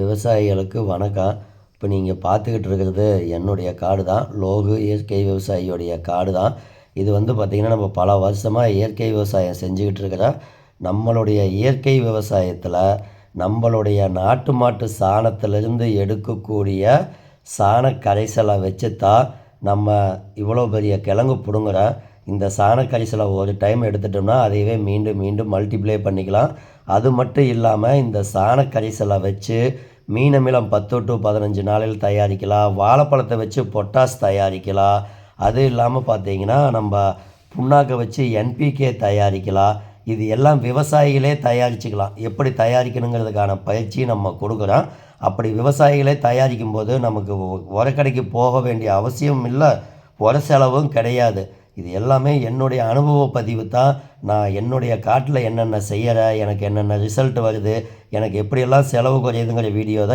விவசாயிகளுக்கு வணக்கம். இப்போ நீங்கள் பார்த்துக்கிட்டு இருக்கிறது என்னுடைய காடு தான். லோகு இயற்கை விவசாயியோடைய காடு தான். இது வந்து பார்த்திங்கன்னா நம்ம பல வருஷமாக இயற்கை விவசாயம் செஞ்சுக்கிட்டு இருக்கிறோம். நம்மளுடைய இயற்கை விவசாயத்தில் நம்மளுடைய நாட்டு மாட்டு சாணத்திலிருந்து எடுக்கக்கூடிய சாண கரைசலை வச்சு தான் நம்ம இவ்வளோ பெரிய கிழங்கு பிடுங்குறோம். இந்த சாண ஒரு டைம் எடுத்துட்டோம்னா அதையவே மீண்டும் மீண்டும் மல்டிப்ளை பண்ணிக்கலாம். அது மட்டும் இல்லாமல் இந்த சாண வச்சு மீனமிலம் பத்து டு பதினஞ்சு நாளில் தயாரிக்கலாம். வாழைப்பழத்தை வச்சு பொட்டாஸ் தயாரிக்கலாம். அது இல்லாமல் பார்த்தீங்கன்னா நம்ம புண்ணாக்கை வச்சு என்பிகே தயாரிக்கலாம். இது எல்லாம் விவசாயிகளே தயாரிச்சுக்கலாம். எப்படி தயாரிக்கணுங்கிறதுக்கான பயிற்சி நம்ம கொடுக்குறோம். அப்படி விவசாயிகளே தயாரிக்கும் போது நமக்கு உரக்கடைக்கு போக வேண்டிய அவசியம் இல்லை. உர செலவும் கிடையாது. இது எல்லாமே என்னுடைய அனுபவ பதிவு தான். நான் என்னுடைய காட்டில் என்னென்ன செய்கிறேன் எனக்கு என்னென்ன ரிசல்ட் வருது எனக்கு எப்படியெல்லாம் செலவு குறையுதுங்கிற வீடியோ தான்